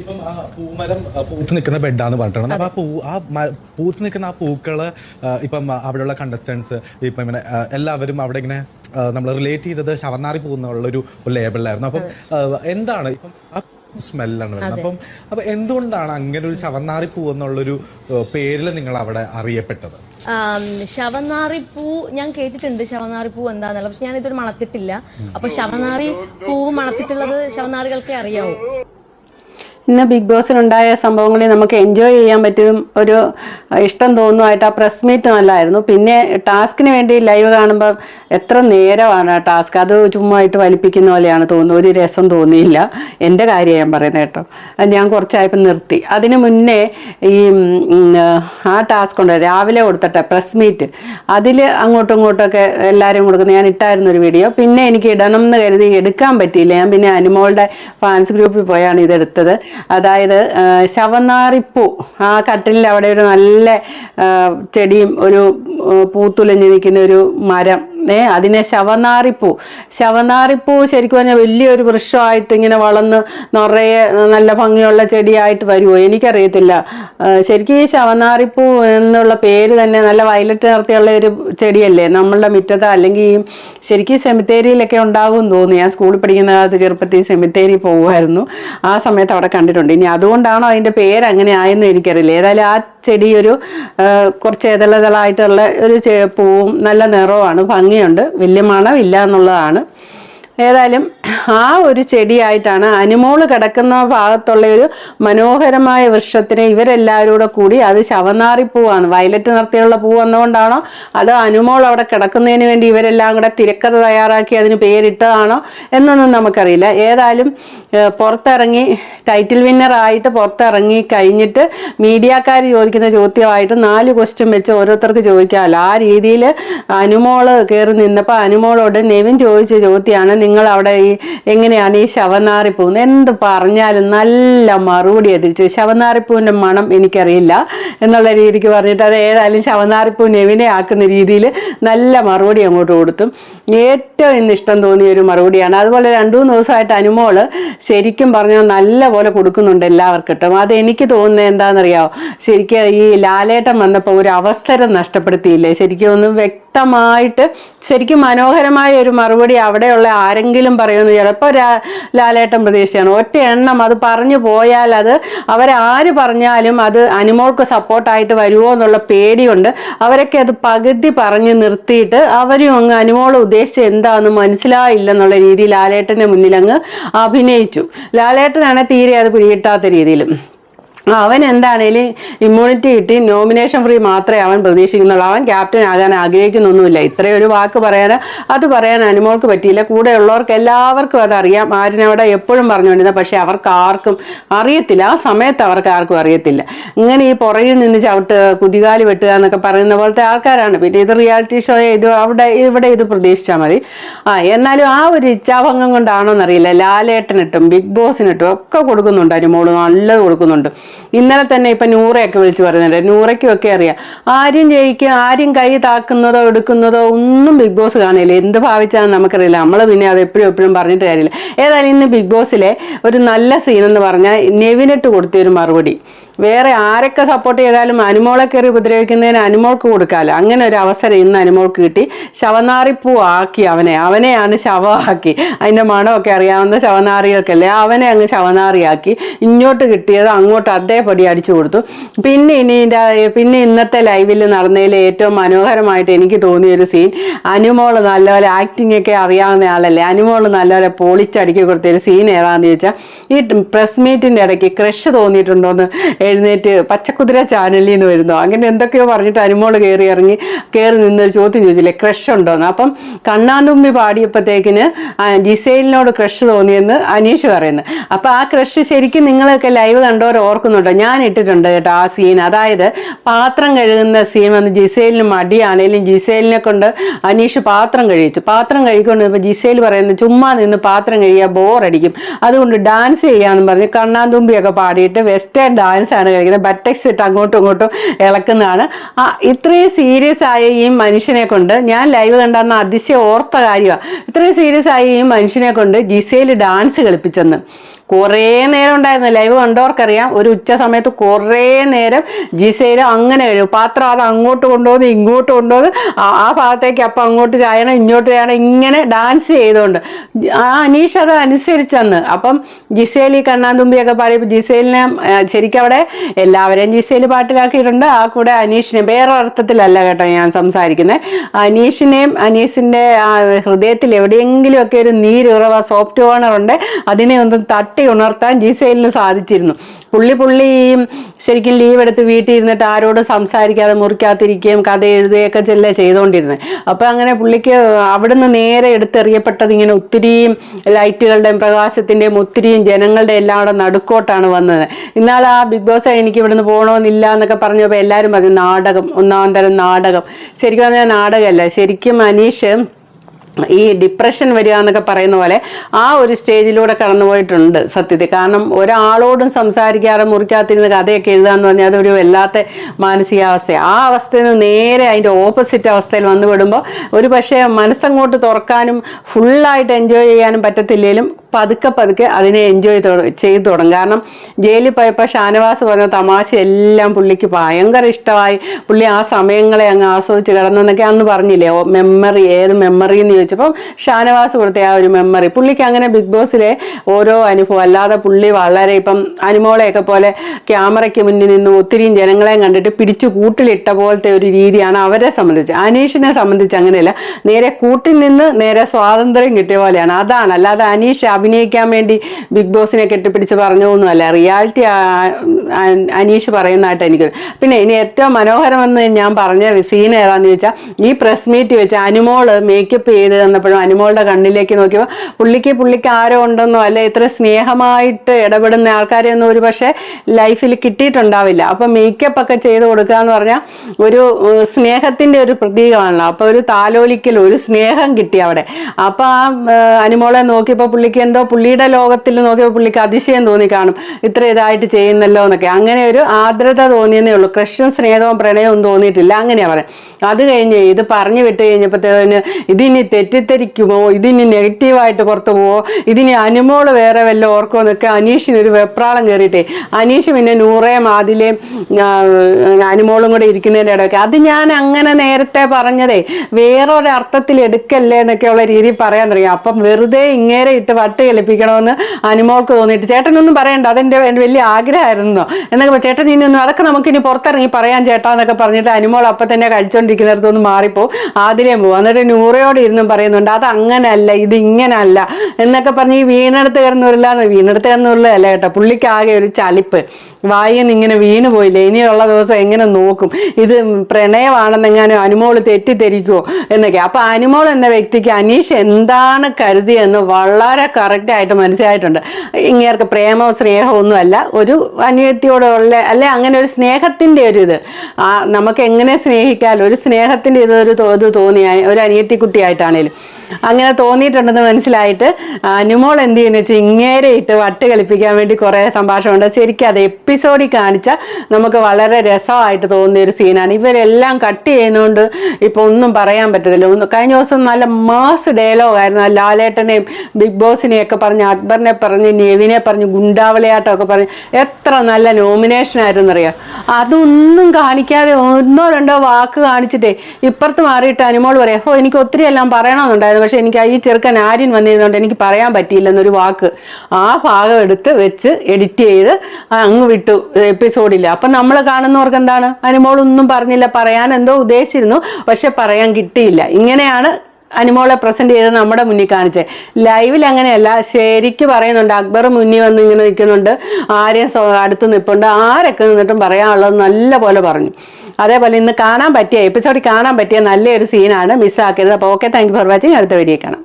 ഇപ്പം ആ പൂമരം പൂത്ത് നിൽക്കുന്ന ബെഡാന്ന് പറഞ്ഞിട്ടുണ്ട് അപ്പൊ ആ പൂ ആ പൂത്ത് നിൽക്കുന്ന ആ പൂക്കൾ ആ, ഇപ്പം അവിടെയുള്ള കണ്ടസ്റ്റൻസ് ഇപ്പം ഇങ്ങനെ എല്ലാവരും അവിടെ ഇങ്ങനെ നമ്മൾ റിലേറ്റ് ചെയ്തത് ശവർനാറി പോകുന്നുള്ള ഒരു ലേബിളിലായിരുന്നു അപ്പം എന്താണ് ഇപ്പം ആ സ്മെല്ലാണ് വരുന്നത്? അപ്പം അപ്പൊ എന്തുകൊണ്ടാണ് അങ്ങനെ ഒരു ശവർനാറി പൂ എന്നുള്ളൊരു പേരിൽ നിങ്ങൾ അവിടെ അറിയപ്പെട്ടത്? ശവനാറിപ്പൂ ഞാൻ കേട്ടിട്ടുണ്ട് ശവനാറിപ്പൂ എന്താന്നല്ല പക്ഷെ ഞാൻ ഇതൊരു മണത്തിട്ടില്ല. അപ്പൊ ശവനാറി പൂവ് മണത്തിട്ടുള്ളത് ശവനാറികൾക്കേ അറിയാവൂ. ഇന്ന് ബിഗ് ബോസിലുണ്ടായ സംഭവങ്ങളിൽ നമുക്ക് എൻജോയ് ചെയ്യാൻ പറ്റും. ഒരു ഇഷ്ടം തോന്നുമായിട്ട് ആ പ്രസ് മീറ്റ് നല്ലായിരുന്നു. പിന്നെ ടാസ്കിന് വേണ്ടി ലൈവ് കാണുമ്പോൾ എത്ര നേരമാണ് ആ ടാസ്ക്. അത് ചുമ്മായിട്ട് വലിപ്പിക്കുന്ന പോലെയാണ് തോന്നുന്നത്. ഒരു രസം തോന്നിയില്ല. എന്റെ കാര്യം ഞാൻ പറയുന്നത് കേട്ടോ. ഞാൻ കുറച്ചായപ്പോൾ നിർത്തി. അതിന് മുന്നേ ഈ ആ ടാസ്ക് ഉണ്ട് രാവിലെ കൊടുത്തട്ടെ പ്രസ് മീറ്റ് അതിൽ അങ്ങോട്ടും ഇങ്ങോട്ടൊക്കെ എല്ലാവരും കൊടുക്കുന്നത് ഞാൻ ഇട്ടായിരുന്നു ഒരു വീഡിയോ പിന്നെ എനിക്ക് ഇടണം എന്ന് കരുതി എടുക്കാൻ പറ്റിയില്ല. ഞാൻ പിന്നെ അനുമോളുടെ ഫാൻസ് ഗ്രൂപ്പിൽ പോയാണ് ഇതെടുത്തത്. അതായത് ശവനാറിപ്പൂ. ആ കട്ടിലിൽ അവിടെ ഒരു നല്ല ചെടിയും ഒരു പൂത്തുലഞ്ഞ് നിൽക്കുന്ന ഒരു മരം. ഏ അതിനെ ശവനാറിപ്പൂ. ശവനാറിപ്പൂ ശരിക്കും പറഞ്ഞാൽ വലിയൊരു വൃക്ഷമായിട്ട് ഇങ്ങനെ വളർന്ന് നിറയെ നല്ല ഭംഗിയുള്ള ചെടിയായിട്ട് വരുമോ എനിക്കറിയത്തില്ല. ശരിക്കും ഈ ശവനാറിപ്പൂ എന്നുള്ള പേര് തന്നെ നല്ല വയലറ്റ് നിറത്തിയുള്ള ഒരു ചെടിയല്ലേ? നമ്മളുടെ മുറ്റത്ത് അല്ലെങ്കിൽ ശരിക്കും സെമിത്തേരിയിലൊക്കെ ഉണ്ടാകും തോന്നുന്നു. ഞാൻ സ്കൂളിൽ പഠിക്കുന്ന കാലത്ത് ചെറുപ്പത്തിൽ സെമിത്തേരി പോകുമായിരുന്നു ആ സമയത്ത് അവിടെ കണ്ടിട്ടുണ്ട്. ഇനി അതുകൊണ്ടാണോ അതിന്റെ പേര് അങ്ങനെ ആയെന്ന് എനിക്കറിയില്ല. ഏതായാലും ആ ചെടി ഒരു കുറച്ച് ഇതളതളായിട്ടുള്ള ഒരു പൂവും നല്ല നിറവുമാണ് ഭംഗിയുണ്ട്. വലിയ മണമില്ല എന്നുള്ളതാണ്. ഏതായാലും ആ ഒരു ചെടിയായിട്ടാണ് അനുമോൾ കിടക്കുന്ന ഭാഗത്തുള്ള ഒരു മനോഹരമായ വൃക്ഷത്തിനെ ഇവരെല്ലാവരും കൂടെ അത് ശവനാറി പൂവാണ്. വയലറ്റ് നിറത്തിലുള്ള പൂ വന്നുകൊണ്ടാണോ അതോ അനുമോൾ അവിടെ കിടക്കുന്നതിന് വേണ്ടി ഇവരെല്ലാം കൂടെ തിരക്കഥ തയ്യാറാക്കി അതിന് പേരിട്ടതാണോ? എന്നൊന്നും നമുക്കറിയില്ല. ഏതായാലും പുറത്തിറങ്ങി ടൈറ്റിൽ വിന്നർ ആയിട്ട് പുറത്തിറങ്ങി കഴിഞ്ഞിട്ട് മീഡിയക്കാർ ചോദിക്കുന്ന ചോദ്യമായിട്ട് നാല് ക്വസ്റ്റ്യൻ വെച്ച് ഓരോരുത്തർക്ക് ചോദിക്കാമല്ലോ. ആ രീതിയിൽ അനുമോൾ കയറി നിന്നപ്പോൾ അനുമോളോട് നെവിൻ ചോദിച്ച ചോദ്യമാണ് നിങ്ങൾ അവിടെ ഈ എങ്ങനെയാണ് ഈ ശവനാറിപ്പൂന്ന് എന്ത് പറഞ്ഞാലും നല്ല മറുപടി തിരിച്ചു ശവനാറിപ്പൂവിന്റെ മണം എനിക്കറിയില്ല എന്നുള്ള രീതിക്ക് പറഞ്ഞിട്ട് അത് ഏതായാലും ശവനാറിപ്പൂ നെവിനെ ആക്കുന്ന രീതിയിൽ നല്ല മറുപടി അങ്ങോട്ട് കൊടുത്തു. ഏറ്റവും ഇന്ന് ഇഷ്ടം തോന്നിയ ഒരു മറുപടിയാണ്. അതുപോലെ രണ്ടു മൂന്ന് ദിവസമായിട്ട് അനുമോൾ ശരിക്കും പറഞ്ഞാൽ നല്ല പോലെ കൊടുക്കുന്നുണ്ട് എല്ലാവർക്കിട്ടും. അത് എനിക്ക് തോന്നുന്നത് എന്താണെന്നറിയാമോ ശരിക്കും ഈ ലാലേട്ടം വന്നപ്പോൾ ഒരു അവസരം നഷ്ടപ്പെടുത്തിയില്ലേ? ശരിക്കും ഒന്ന് വ്യക്തമായിട്ട് ശരിക്കും മനോഹരമായ ഒരു മറുപടി അവിടെയുള്ള ആരെങ്കിലും പറയുമെന്ന് ചിലപ്പോൾ ലാലേട്ടൻ പ്രതീക്ഷയാണ്. ഒറ്റ എണ്ണം അത് പറഞ്ഞു പോയാൽ അത് അവരാര് പറഞ്ഞാലും അത് അനുമോൾക്ക് സപ്പോർട്ടായിട്ട് വരുമോ എന്നുള്ള പേടിയുണ്ട്. അവരൊക്കെ അത് പകുതി പറഞ്ഞ് നിർത്തിയിട്ട് അവരും അങ്ങ് അനുമോൾ ഉദ്ദേശിച്ചത് എന്താണെന്ന് മനസ്സിലായില്ലെന്നുള്ള രീതിയിൽ ലാലേട്ടന്റെ മുന്നിൽ അങ്ങ് അഭിനയിച്ചു. ലാലേട്ടനാണ് തീരെ അത് പിടികിട്ടാത്ത രീതിയിലും. അവൻ എന്താണേലും ഇമ്മ്യൂണിറ്റി കിട്ടി നോമിനേഷൻ ഫ്രീ മാത്രമേ അവൻ പ്രതീക്ഷിക്കുന്നുള്ളൂ. അവൻ ക്യാപ്റ്റൻ ആകാൻ ആഗ്രഹിക്കുന്നൊന്നുമില്ല. ഇത്രയും ഒരു വാക്ക് പറയാൻ അത് പറയാൻ അനുമോൾക്ക് പറ്റിയില്ല. കൂടെ ഉള്ളവർക്ക് എല്ലാവർക്കും അതറിയാം. ആരിനവിടെ എപ്പോഴും പറഞ്ഞുകൊണ്ടിരുന്ന പക്ഷേ അവർക്ക് ആർക്കും അറിയത്തില്ല. ആ സമയത്ത് അവർക്ക് ആർക്കും അറിയത്തില്ല. ഇങ്ങനെ ഈ പുറകിൽ നിന്ന് ചവിട്ട് കുതികാൽ വെട്ടുക എന്നൊക്കെ പറയുന്ന പോലത്തെ ആൾക്കാരാണ്. പിന്നെ ഇത് റിയാലിറ്റി ഷോ ഇത് അവിടെ ഇവിടെ ഇത് പ്രതീക്ഷിച്ചാൽ മതി. ആ എന്നാലും ആ ഒരു ഇച്ഛാഭംഗം കൊണ്ടാണോ എന്നറിയില്ല ലാലേട്ടനിട്ടും ബിഗ് ബോസിനിട്ടും ഒക്കെ കൊടുക്കുന്നുണ്ട് അനുമോൾ. നല്ലത് കൊടുക്കുന്നുണ്ട്. ഇന്നലെ തന്നെ ഇപ്പൊ നൂറയൊക്കെ വിളിച്ച് പറയുന്നുണ്ട്. നൂറയ്ക്കും ഒക്കെ അറിയാം. ആരും ജയിക്കുക ആരും കൈ താക്കുന്നതോ എടുക്കുന്നതോ ഒന്നും ബിഗ് ബോസ് കാണില്ല എന്ത് ഭാവിച്ചാന്ന് നമുക്കറിയില്ല. നമ്മൾ പിന്നെ അത് എപ്പോഴും എപ്പോഴും പറഞ്ഞിട്ട് കാര്യമില്ല. ഏതായാലും ഇന്ന് ബിഗ് ബോസിലെ ഒരു നല്ല സീൻ എന്ന് പറഞ്ഞാൽ നെവിനിട്ട് കൊടുത്തൊരു മറുപടി. വേറെ ആരൊക്കെ സപ്പോർട്ട് ചെയ്താലും അനുമോളെ കയറി ഉപദ്രവിക്കുന്നതിന് അനുമോൾക്ക് കൊടുക്കാമല്ലോ അങ്ങനെ ഒരു അവസരം ഇന്ന് അനുമോൾക്ക് കിട്ടി. ശവനാറിപ്പൂ ആക്കി അവനെ. അവനെയാണ് ശവമാക്കി. അതിന്റെ മണമൊക്കെ അറിയാവുന്ന ശവനാറികൾക്കല്ലേ? അവനെ അങ്ങ് ശവനാറിയാക്കി. ഇങ്ങോട്ട് കിട്ടിയത് അങ്ങോട്ട് അതേപടി അടിച്ചു കൊടുത്തു. പിന്നെ ഇനി പിന്നെ ഇന്നത്തെ ലൈവിൽ നടന്നതിൽ ഏറ്റവും മനോഹരമായിട്ട് എനിക്ക് തോന്നിയ ഒരു സീൻ അനുമോൾ നല്ലപോലെ ആക്ടിംഗ് ഒക്കെ അറിയാവുന്ന ആളല്ലേ? അനുമോൾ നല്ലപോലെ പൊളിച്ചടുക്കി കൊടുത്ത ഒരു സീൻ ഏതാണെന്ന് ചോദിച്ചാൽ ഈ പ്രസ് മീറ്റിന്റെ ഇടയ്ക്ക് ക്രഷ് തോന്നിയിട്ടുണ്ടോന്ന് എഴുന്നേറ്റ് പച്ചക്കുതിര ചാനലിൽ നിന്ന് വരുന്നോ? അങ്ങനെ എന്തൊക്കെയോ പറഞ്ഞിട്ട് അനുമോൾ കയറി ഇറങ്ങി കയറി നിന്നൊരു ചോദ്യം ചോദിച്ചില്ലേ? ക്രഷ് ഉണ്ടോന്ന്. അപ്പം കണ്ണാന്തുമ്പി പാടിയപ്പോഴത്തേക്കിന് ഡിസൈലിനോട് ക്രഷ് തോന്നിയെന്ന് അനീഷ് പറയുന്നു. അപ്പം ആ ക്രഷ് ശരിക്കും നിങ്ങളൊക്കെ ലൈവ് കണ്ടവർ ഓർക്കുന്നുണ്ടോ? ഞാൻ ഇട്ടിട്ടുണ്ട് കേട്ടോ ആ സീൻ അതായത് പാത്രം കഴുകുന്ന സീൻ വന്ന് ജിസൈലിന് മടിയാണേലും ജിസൈലിനെ കൊണ്ട് അനീഷ് പാത്രം കഴിച്ചു പാത്രം കഴിക്കൊണ്ട് ജിസൈൽ പറയുന്നത് ചുമ്മാ നിന്ന് പാത്രം കഴിയുക ബോറടിക്കും അതുകൊണ്ട് ഡാൻസ് ചെയ്യാന്ന് പറഞ്ഞ് കണ്ണാന്തുമ്പിയൊക്കെ പാടിയിട്ട് വെസ്റ്റേൺ ഡാൻസ് ആണ് കഴിക്കുന്നത്. ബട്ടക്സ് ഇട്ട് അങ്ങോട്ടും ഇങ്ങോട്ടും ഇളക്കുന്നതാണ്. ആ ഇത്രയും സീരിയസ് ആയ ഈ മനുഷ്യനെ കൊണ്ട് ഞാൻ ലൈവ് കണ്ടെന്ന അതിശയം ഓർത്ത കാര്യമാണ് ഇത്രയും സീരിയസ് ആയ ഈ മനുഷ്യനെ കൊണ്ട് ജിസയിൽ ഡാൻസ് കളിപ്പിച്ചെന്ന്. കുറേ നേരം ഉണ്ടായിരുന്നു. ലൈവ് കണ്ടവർക്കറിയാം. ഒരു ഉച്ച സമയത്ത് കുറേ നേരം ജിസയിൽ അങ്ങനെ കഴിയും പാത്രം അത് അങ്ങോട്ട് കൊണ്ടുപോകുന്നു ഇങ്ങോട്ട് കൊണ്ടുപോകുന്നു ആ- ഭാഗത്തേക്ക് അപ്പം അങ്ങോട്ട് ചായണം ഇങ്ങോട്ട് ചായണം ഇങ്ങനെ ഡാൻസ് ചെയ്തുകൊണ്ട് ആ അനീഷ് അത് അനുസരിച്ചെന്ന്. അപ്പം ജിസേലി കണ്ണാന്തുമ്പിയൊക്കെ ജിസേലിനെ ആ, ശരിക്കും അവിടെ എല്ലാവരെയും ജിസയിൽ പാട്ടിലാക്കിയിട്ടുണ്ട്. ആ കൂടെ അനീഷിനെ വേറെ അർത്ഥത്തിലല്ല കേട്ടോ ഞാൻ സംസാരിക്കുന്നത് അനീഷിനെയും അനീഷിന്റെ ഹൃദയത്തിൽ എവിടെയെങ്കിലുമൊക്കെ ഒരു നീരുറവ സോഫ്റ്റ് കോർണർ ഉണ്ട്. അതിനെ ഒന്ന് തട്ടി ഉണർത്താൻ ജിസൈലിന് സാധിച്ചിരുന്നു. പുള്ളി പുള്ളി ശരിക്കും ലീവ് എടുത്ത് വീട്ടിൽ ഇരുന്നിട്ട് ആരോടും സംസാരിക്കാതെ മുറിക്കാതിരിക്കുകയും കഥ എഴുതുകയൊക്കെ ചെല്ലേ ചെയ്തുകൊണ്ടിരുന്നത് അപ്പം അങ്ങനെ പുള്ളിക്ക് അവിടുന്ന് നേരെ എടുത്തെറിയപ്പെട്ടത് ഇങ്ങനെ ഒത്തിരിയും ലൈറ്റുകളുടെയും പ്രകാശത്തിന്റെയും ഒത്തിരിയും ജനങ്ങളുടെ എല്ലാം കൂടെ നടുക്കോട്ടാണ് വന്നത്. ഇന്നാൾ ആ ബിഗ് ബോസ് എനിക്ക് ഇവിടുന്ന് പോകണമെന്നില്ല എന്നൊക്കെ പറഞ്ഞപ്പോൾ എല്ലാവരും പറഞ്ഞു നാടകം ഒന്നാം തരം നാടകം. ശരിക്കും പറഞ്ഞാൽ നാടകമല്ല. ശരിക്കും അനീഷ് ഈ ഡിപ്രഷൻ വരിക എന്നൊക്കെ പറയുന്ന പോലെ ആ ഒരു സ്റ്റേജിലൂടെ കടന്നുപോയിട്ടുണ്ട് സത്യത്തിൽ. കാരണം ഒരാളോടും സംസാരിക്കാതെ മുറിക്കാത്തിരുന്ന് കഥയൊക്കെ എഴുതുക എന്ന് പറഞ്ഞാൽ അതൊരു വല്ലാത്ത മാനസികാവസ്ഥ ആ അവസ്ഥയിൽ നിന്ന് നേരെ അതിന്റെ ഓപ്പോസിറ്റ് അവസ്ഥയിൽ വന്നു വിടുമ്പോൾ ഒരു പക്ഷേ മനസ്സങ്ങോട്ട് തുറക്കാനും ഫുള്ളായിട്ട് എൻജോയ് ചെയ്യാനും പറ്റത്തില്ലെങ്കിലും പതുക്കെ പതുക്കെ അതിനെ എൻജോയ് ചെയ്തു തുടങ്ങും. കാരണം ജയിലിൽ പോയപ്പോൾ ഷാനവാസ് പറഞ്ഞ തമാശ എല്ലാം പുള്ളിക്ക് ഭയങ്കര ഇഷ്ടമായി. പുള്ളി ആ സമയങ്ങളെ അങ്ങ് ആസ്വദിച്ച് കിടന്നെന്നൊക്കെ അന്ന് പറഞ്ഞില്ലേ? മെമ്മറി ഏത് മെമ്മറി എന്ന് ചോദിച്ചപ്പോൾ ഷാനവാസ് കൊടുത്ത ആ ഒരു മെമ്മറി പുള്ളിക്ക് അങ്ങനെ ബിഗ് ബോസിലെ ഓരോ അനുഭവം. അല്ലാതെ പുള്ളി വളരെ ഇപ്പം അനുമോളെയൊക്കെ പോലെ ക്യാമറയ്ക്ക് മുന്നിൽ നിന്ന് ഒത്തിരിയും ജനങ്ങളെയും കണ്ടിട്ട് പിടിച്ചു കൂട്ടിലിട്ട പോലത്തെ ഒരു രീതിയാണ് അവരെ സംബന്ധിച്ച്. അനീഷിനെ സംബന്ധിച്ച് അങ്ങനെയല്ല. നേരെ കൂട്ടിൽ നിന്ന് നേരെ സ്വാതന്ത്ര്യം കിട്ടിയ പോലെയാണ്. അതാണ്. അല്ലാതെ അനീഷ് അഭിനയിക്കാൻ വേണ്ടി ബിഗ് ബോസിനെ കെട്ടിപ്പിടിച്ച് പറഞ്ഞൊന്നുമല്ല റിയാലിറ്റി അനീഷ് പറയുന്നതായിട്ട് എനിക്ക് പിന്നെ ഇനി ഏറ്റവും മനോഹരമെന്ന് ഞാൻ പറഞ്ഞ സീൻ ഏതാന്ന് ചോദിച്ചാൽ ഈ പ്രസ് മീറ്റ് വെച്ച് അനുമോൾ മേക്കപ്പ് ചെയ്ത് തന്നപ്പോഴും അനുമോളുടെ കണ്ണിലേക്ക് നോക്കിയപ്പോൾ പുള്ളിക്ക് പുള്ളിക്ക് ആരോ ഉണ്ടെന്നോ അല്ലെ ഇത്ര സ്നേഹമായിട്ട് ഇടപെടുന്ന ആൾക്കാരെയൊന്നും ഒരു പക്ഷേ ലൈഫിൽ കിട്ടിയിട്ടുണ്ടാവില്ല. അപ്പം മേക്കപ്പ് ഒക്കെ ചെയ്ത് കൊടുക്കുക എന്ന് പറഞ്ഞാൽ ഒരു സ്നേഹത്തിന്റെ ഒരു പ്രതീകമാണല്ലോ. അപ്പോൾ ഒരു താലോലിക്കൽ ഒരു സ്നേഹം കിട്ടി അവിടെ. അപ്പോൾ ആ അനുമോളെ നോക്കിയപ്പോൾ പുള്ളിക്ക് എന്തോ പുള്ളിയുടെ ലോകത്തിൽ നോക്കിയപ്പോൾ പുള്ളിക്ക് അതിശയം തോന്നി കാണും. ഇത്ര ഇതായിട്ട് ചെയ്യുന്നല്ലോ എന്നൊക്കെ. അങ്ങനെ ഒരു ആർദ്രത തോന്നിയെന്നേ ഉള്ളൂ. കൃഷ്ണ സ്നേഹവും പ്രണയവും തോന്നിയിട്ടില്ല. അങ്ങനെയാണ് പറയാം അത് കഴിഞ്ഞ് ഇത് പറഞ്ഞു വിട്ട് കഴിഞ്ഞപ്പോഴത്തേന് ഇതിനി തെറ്റിദ്ധരിക്കുമോ? ഇതിനി നെഗറ്റീവായിട്ട് പുറത്തു പോവോ ഇതിനി അനുമോൾ വേറെ വല്ല ഓർക്കോ എന്നൊക്കെ അനീഷിന് ഒരു വെപ്രാളം കയറിയിട്ടേ അനീഷ് പിന്നെ നൂറേം ആദിലേം ആ, അനുമോളും കൂടെ ഇരിക്കുന്നതിന്റെ ഇടയ്ക്ക്. അത് ഞാൻ അങ്ങനെ നേരത്തെ പറഞ്ഞതേ വേറൊരർത്ഥത്തിൽ എടുക്കല്ലേ എന്നൊക്കെയുള്ള രീതിയിൽ പറയാൻ തുടങ്ങി. അപ്പം വെറുതെ ഇങ്ങേരെ ഇട്ട് വട്ട് കളിപ്പിക്കണമെന്ന് അനുമോൾക്ക് തോന്നിയിട്ട് ചേട്ടനൊന്നും പറയണ്ട അതെന്റെ എന്റെ വലിയ ആഗ്രഹമായിരുന്നു. എന്നൊക്കെ ചേട്ടൻ ഇനി ഒന്നും അതൊക്കെ നമുക്കിനി പുറത്തിറങ്ങി പറയാൻ ചേട്ടാ എന്നൊക്കെ പറഞ്ഞിട്ട് അനുമോൾ അപ്പം തന്നെ കഴിച്ചുകൊണ്ടിരിക്കുന്നിടത്തൊന്ന് മാറിപ്പോ ആദ്യം പോകും എന്നിട്ട് നൂറയോട് ഇരുന്നും പറയുന്നുണ്ട്. അത് അങ്ങനല്ല ഇത് ഇങ്ങനല്ല എന്നൊക്കെ പറഞ്ഞ് ഈ വീണെടുത്ത് കയറുന്നവരില്ല വീണെടുത്ത് കിടന്നൂരിലല്ല കേട്ടോ. പുള്ളിക്കാകെ ഒരു ചലിപ്പ്. വായിന്ന് ഇങ്ങനെ വീണ് പോയില്ലേ? ഇനിയുള്ള ദിവസം എങ്ങനെ നോക്കും? ഇത് പ്രണയമാണെന്നെങ്ങാനും അനുമോൾ തെറ്റിദ്ധരിക്കുമോ എന്നൊക്കെ. അപ്പൊ അനുമോൾ എന്ന വ്യക്തിക്ക് അനീഷ് എന്താണ് കരുതിയെന്ന് വളരെ കറക്റ്റായിട്ട് മനസ്സിലായിട്ടുണ്ട്. ഇങ്ങേർക്ക് പ്രേമോ സ്നേഹമോ ഒന്നുമല്ല. ഒരു അനിയത്തിയോടുള്ള അല്ലെ അങ്ങനെ ഒരു സ്നേഹത്തിന്റെ ഒരു ഇത്. നമുക്ക് എങ്ങനെ സ്നേഹിക്കാമല്ലോ ഒരു സ്നേഹത്തിന്റെ ഇതൊരു തോ- ഇത് തോന്നിയ ഒരു അനിയത്തി കുട്ടിയായിട്ടാണേലും അങ്ങനെ തോന്നിയിട്ടുണ്ടെന്ന് മനസ്സിലായിട്ട് അനുമോൾ എന്ത് ചെയ്യുന്ന വെച്ചാൽ ഇങ്ങേരെ ഇട്ട് വട്ട് കളിപ്പിക്കാൻ വേണ്ടി കുറേ സംഭാഷണമുണ്ട്. ശരിക്കും അത് എപ്പിസോഡിൽ കാണിച്ച നമുക്ക് വളരെ രസമായിട്ട് തോന്നിയ ഒരു സീനാണ് ഇവരെല്ലാം കട്ട് ചെയ്യുന്നതുകൊണ്ട് ഇപ്പൊ ഒന്നും പറയാൻ പറ്റത്തില്ല. ഒന്ന് കഴിഞ്ഞ ദിവസം നല്ല മാസ് ഡയലോഗ് ആയിരുന്നു. ലാലേട്ടനെയും ബിഗ് ബോസിനെയൊക്കെ പറഞ്ഞ് അക്ബറിനെ പറഞ്ഞ് നെവിനെ പറഞ്ഞ് ഗുണ്ടാവളിയാട്ടമൊക്കെ പറഞ്ഞ് എത്ര നല്ല നോമിനേഷൻ ആയിരുന്നു അറിയാം അതൊന്നും കാണിക്കാതെ ഒന്നോ രണ്ടോ വാക്ക് കാണിച്ചിട്ടേ ഇപ്പുറത്ത് മാറിയിട്ട് അനുമോൾ പറയാം ഓ എനിക്ക് ഒത്തിരി എല്ലാം പറയണമെന്നുണ്ടായിരുന്നു. പക്ഷെ എനിക്ക് ഈ ചെറുക്കൻ ആര്യൻ വന്നിരുന്നോണ്ട് എനിക്ക് പറയാൻ പറ്റിയില്ലെന്നൊരു വാക്ക് ആ ഭാഗം എടുത്ത് വെച്ച് എഡിറ്റ് ചെയ്ത് അങ്ങ് വിട്ടു എപ്പിസോഡില്ല അപ്പം നമ്മൾ കാണുന്നവർക്ക് എന്താണ്? അനുമോളൊന്നും പറഞ്ഞില്ല പറയാൻ എന്തോ ഉദ്ദേശിച്ചിരുന്നു പക്ഷെ പറയാൻ കിട്ടിയില്ല. ഇങ്ങനെയാണ് അനുമോളെ പ്രസന്റ് ചെയ്ത് നമ്മുടെ മുന്നിൽ കാണിച്ചത് ലൈവിൽ അങ്ങനെയല്ല ശരിക്ക് പറയുന്നുണ്ട്. അക്ബർ മുന്നിൽ വന്ന് ഇങ്ങനെ നിൽക്കുന്നുണ്ട്. ആരെയും അടുത്ത് നിൽപ്പുണ്ട് ആരൊക്കെ നിന്നിട്ടും പറയാനുള്ളത് നല്ല പോലെ പറഞ്ഞു. അതേപോലെ ഇന്ന് കാണാൻ പറ്റിയ എപ്പിസോഡിൽ കാണാൻ പറ്റിയ നല്ലൊരു സീനാണ് മിസ്സാക്കരുത് അപ്പോൾ okay thank you for watching അടുത്ത വീഡിയോ കാണാം.